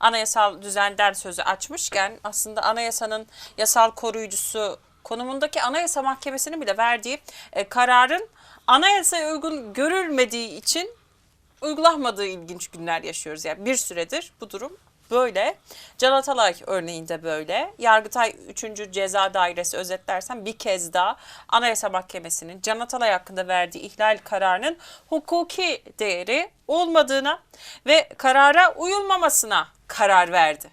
anayasal düzenden sözü açmışken aslında anayasanın yasal koruyucusu konumundaki Anayasa Mahkemesi'nin bile verdiği e, kararın anayasaya uygun görülmediği için uygulanmadığı ilginç günler yaşıyoruz. Yani bir süredir bu durum böyle. Can Atalay örneğinde böyle. Yargıtay 3. Ceza Dairesi özetlersem bir kez daha Anayasa Mahkemesi'nin Can Atalay hakkında verdiği ihlal kararının hukuki değeri olmadığına ve karara uyulmamasına karar verdi.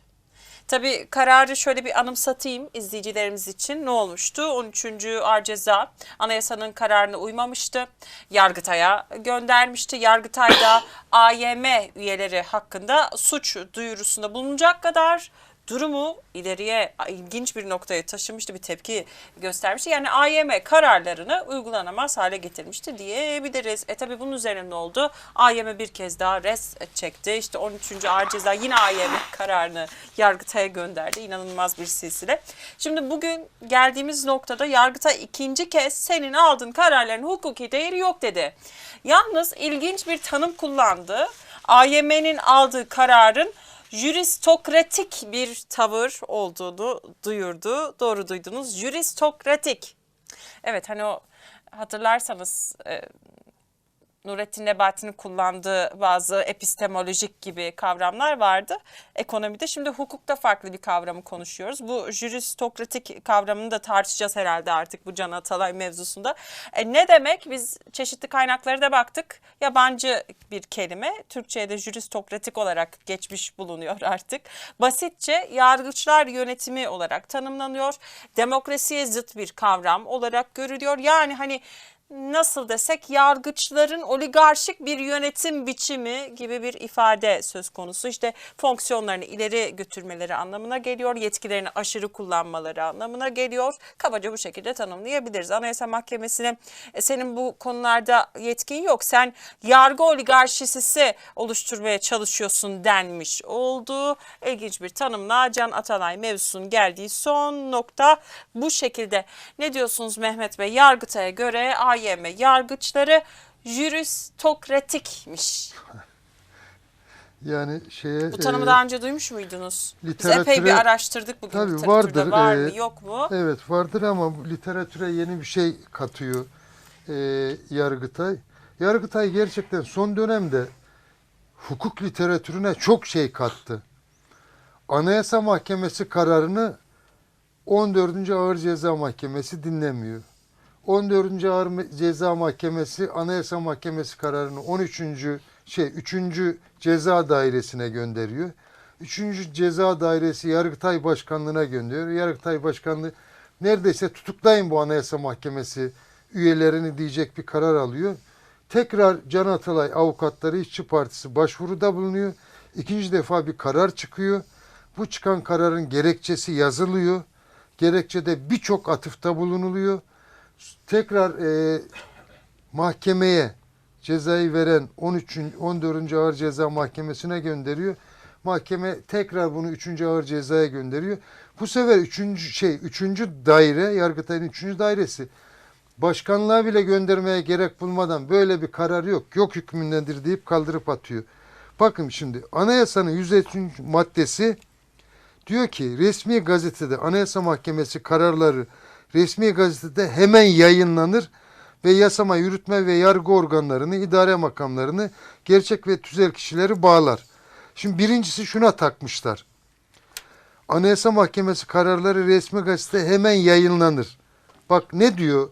Tabii kararı şöyle bir anımsatayım izleyicilerimiz için. Ne olmuştu? 13. Ağır Ceza anayasanın kararına uymamıştı. Yargıtay'a göndermişti. Yargıtay da AYM üyeleri hakkında suç duyurusunda bulunacak kadar durumu ileriye ilginç bir noktaya taşımıştı bir tepki göstermişti. Yani AYM kararlarını uygulanamaz hale getirmişti diyebiliriz. E tabi bunun üzerine ne oldu? AYM bir kez daha res çekti. İşte 13. Ağır Ceza yine AYM kararını Yargıtay'a gönderdi. İnanılmaz bir silsile. Şimdi bugün geldiğimiz noktada Yargıtay ikinci kez senin aldığın kararların hukuki değeri yok dedi. Yalnız ilginç bir tanım kullandı. AYM'nin aldığı kararın jüristokratik bir tavır olduğunu duyurdu. Doğru duydunuz. Jüristokratik. Evet hani o hatırlarsanız e, Nurettin Nebati'nin kullandığı bazı epistemolojik gibi kavramlar vardı ekonomide. Şimdi hukukta farklı bir kavramı konuşuyoruz. Bu jüristokratik kavramını da tartışacağız herhalde artık bu Can Atalay mevzusunda. E, ne demek? Biz çeşitli kaynaklara da baktık. Yabancı bir kelime. Türkçe'ye de jüristokratik olarak geçmiş bulunuyor artık. Basitçe yargıçlar yönetimi olarak tanımlanıyor. Demokrasiye zıt bir kavram olarak görülüyor. Yani hani nasıl desek yargıçların oligarşik bir yönetim biçimi gibi bir ifade söz konusu. İşte fonksiyonlarını ileri götürmeleri anlamına geliyor, yetkilerini aşırı kullanmaları anlamına geliyor. Kabaca bu şekilde tanımlayabiliriz. Anayasa Mahkemesi'ne "E, senin bu konularda yetkin yok. Sen yargı oligarşisi oluşturmaya çalışıyorsun denmiş olduğu ilginç bir tanımla Can Atalay mevzusunun geldiği son nokta bu şekilde. Ne diyorsunuz Mehmet Bey? Yargıtay'a göre AYM yargıçları jüristokratikmiş. Yani şeye Bu tanımı e, daha önce duymuş muydunuz? Biz epey bir araştırdık bugün Tabii vardır, Var e, mı yok mu? evet vardır ama literatüre yeni bir şey katıyor e, Yargıtay. Yargıtay gerçekten son dönemde hukuk literatürüne çok şey kattı. Anayasa Mahkemesi kararını 14. Ağır Ceza Mahkemesi dinlemiyor. 14. Ağır Ceza Mahkemesi Anayasa Mahkemesi kararını 13. şey 3. Ceza Dairesi'ne gönderiyor. 3. Ceza Dairesi Yargıtay Başkanlığı'na gönderiyor. Yargıtay Başkanlığı neredeyse tutuklayın bu Anayasa Mahkemesi üyelerini diyecek bir karar alıyor. Tekrar Can Atalay Avukatları İşçi Partisi başvuruda bulunuyor. İkinci defa bir karar çıkıyor. Bu çıkan kararın gerekçesi yazılıyor. Gerekçede birçok atıfta bulunuluyor. Tekrar e, mahkemeye cezayı veren 13. 14. Ağır Ceza Mahkemesi'ne gönderiyor. Mahkeme tekrar bunu 3. Ağır Ceza'ya gönderiyor. Bu sefer 3. şey 3. daire Yargıtay'ın 3. dairesi başkanlığa bile göndermeye gerek bulmadan böyle bir karar yok. Yok hükmündendir deyip kaldırıp atıyor. Bakın şimdi anayasanın 103. maddesi diyor ki resmi gazetede Anayasa Mahkemesi kararları resmi gazetede hemen yayınlanır ve yasama, yürütme ve yargı organlarını, idare makamlarını, gerçek ve tüzel kişileri bağlar. Şimdi birincisi şuna takmışlar. Anayasa Mahkemesi kararları resmi gazetede hemen yayınlanır. Bak ne diyor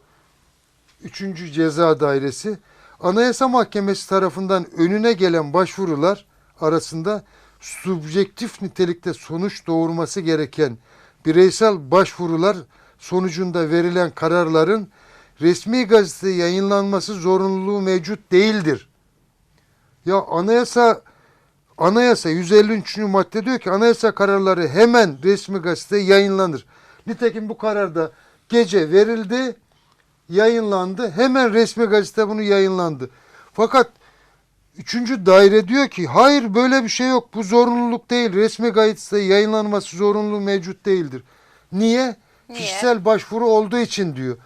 3. Ceza Dairesi? Anayasa Mahkemesi tarafından önüne gelen başvurular arasında subjektif nitelikte sonuç doğurması gereken bireysel başvurular sonucunda verilen kararların resmi gazetede yayınlanması zorunluluğu mevcut değildir. Ya anayasa anayasa 153. madde diyor ki anayasa kararları hemen resmi gazetede yayınlanır. Nitekim bu kararda gece verildi, yayınlandı. Hemen resmi gazete bunu yayınlandı. Fakat Üçüncü daire diyor ki hayır böyle bir şey yok. Bu zorunluluk değil. Resmi gazetede yayınlanması zorunluluğu mevcut değildir. Niye? Niye? Kişisel başvuru olduğu için diyor.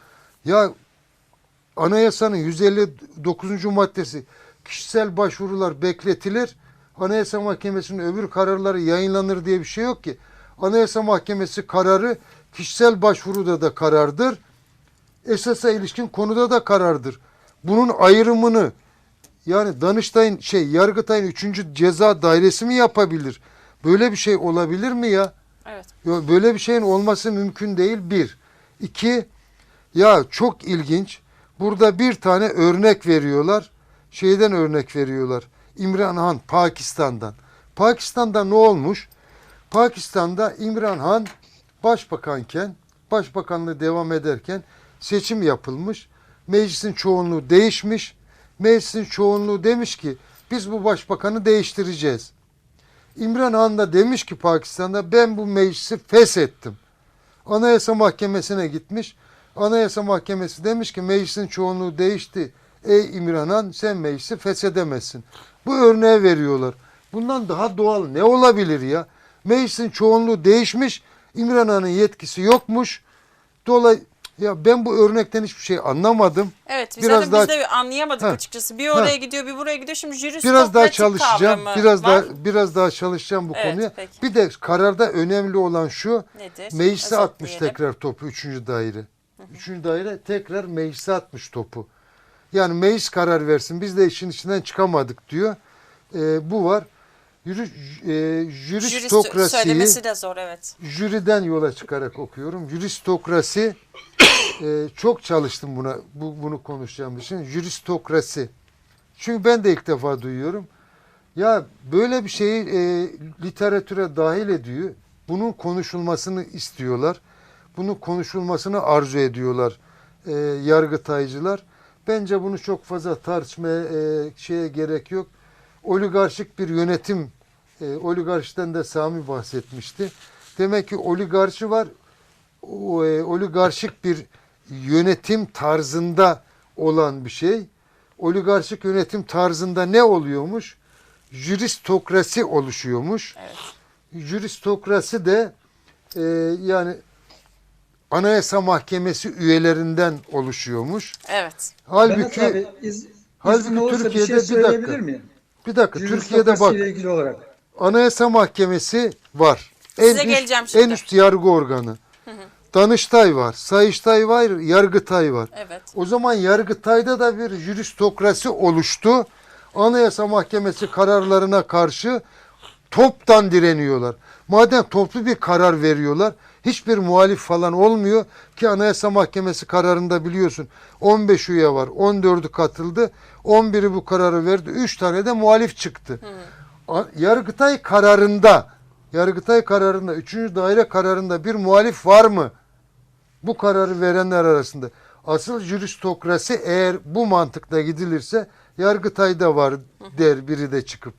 Ya anayasanın 159. maddesi kişisel başvurular bekletilir. Anayasa Mahkemesi'nin öbür kararları yayınlanır diye bir şey yok ki. Anayasa Mahkemesi kararı kişisel başvuruda da karardır. Esasa ilişkin konuda da karardır. Bunun ayrımını yani Danıştay'ın şey Yargıtay'ın 3. ceza dairesi mi yapabilir? Böyle bir şey olabilir mi ya? Evet. Böyle bir şeyin olması mümkün değil bir. İki, ya çok ilginç. Burada bir tane örnek veriyorlar. Şeyden örnek veriyorlar. İmran Han Pakistan'dan. Pakistan'da ne olmuş? Pakistan'da İmran Han başbakanken, başbakanlığı devam ederken seçim yapılmış. Meclisin çoğunluğu değişmiş. Meclisin çoğunluğu demiş ki biz bu başbakanı değiştireceğiz. İmran Han da demiş ki Pakistan'da ben bu meclisi feshettim. Anayasa Mahkemesi'ne gitmiş. Anayasa Mahkemesi demiş ki meclisin çoğunluğu değişti. Ey İmran Han sen meclisi feshedemezsin. Bu örneği veriyorlar. Bundan daha doğal ne olabilir ya? Meclisin çoğunluğu değişmiş. İmran Han'ın yetkisi yokmuş. Dolay ya ben bu örnekten hiçbir şey anlamadım. Evet biz Biraz zaten daha- biz de anlayamadık Ha. açıkçası. Bir oraya gidiyor bir buraya gidiyor. Şimdi Biraz daha çalışacağım. Biraz var. daha biraz daha çalışacağım bu Evet, konuya. peki. Bir de kararda önemli olan şu. Nedir? Meclise atmış tekrar topu 3. daire. 3. daire tekrar meclise atmış topu. Yani meclis karar versin. Biz de işin içinden çıkamadık diyor. Ee, bu var. Yürü, e, Jürist jüristokrasiyi söylemesi de zor evet. jüriden yola çıkarak okuyorum. Jüristokrasi e, çok çalıştım buna bu, bunu konuşacağım için. Jüristokrasi. Çünkü ben de ilk defa duyuyorum. Ya böyle bir şeyi e, literatüre dahil ediyor. Bunun konuşulmasını istiyorlar. Bunun konuşulmasını arzu ediyorlar e, yargıtaycılar. Bence bunu çok fazla tartışmaya e, şeye gerek yok. Oligarşik bir yönetim, e, oligarşiden de Sami bahsetmişti. Demek ki oligarşi var, o, e, oligarşik bir yönetim tarzında olan bir şey. Oligarşik yönetim tarzında ne oluyormuş? Jüristokrasi oluşuyormuş. Evet. Jüristokrasi de e, yani Anayasa Mahkemesi üyelerinden oluşuyormuş. Evet. Halbuki Mehmet abi iz, halbuki olursa Türkiye'de bir bir şey söyleyebilir dakika. miyim? bir dakika Türkiye'de bak ile ilgili olarak. Anayasa Mahkemesi var. Size En üst, geleceğim şimdi. en üst yargı organı. Danıştay var, Sayıştay var, Yargıtay var. Evet. O zaman Yargıtay'da da bir jüristokrasi oluştu. Anayasa Mahkemesi kararlarına karşı toptan direniyorlar. Madem toplu bir karar veriyorlar, hiçbir muhalif falan olmuyor ki Anayasa Mahkemesi kararında biliyorsun 15 üye var, 14'ü katıldı, 11'i bu kararı verdi, 3 tane de muhalif çıktı. A- Yargıtay kararında, Yargıtay kararında, 3. daire kararında bir muhalif var mı? bu kararı verenler arasında. Asıl jüristokrasi eğer bu mantıkla gidilirse Yargıtay'da var der biri de çıkıp.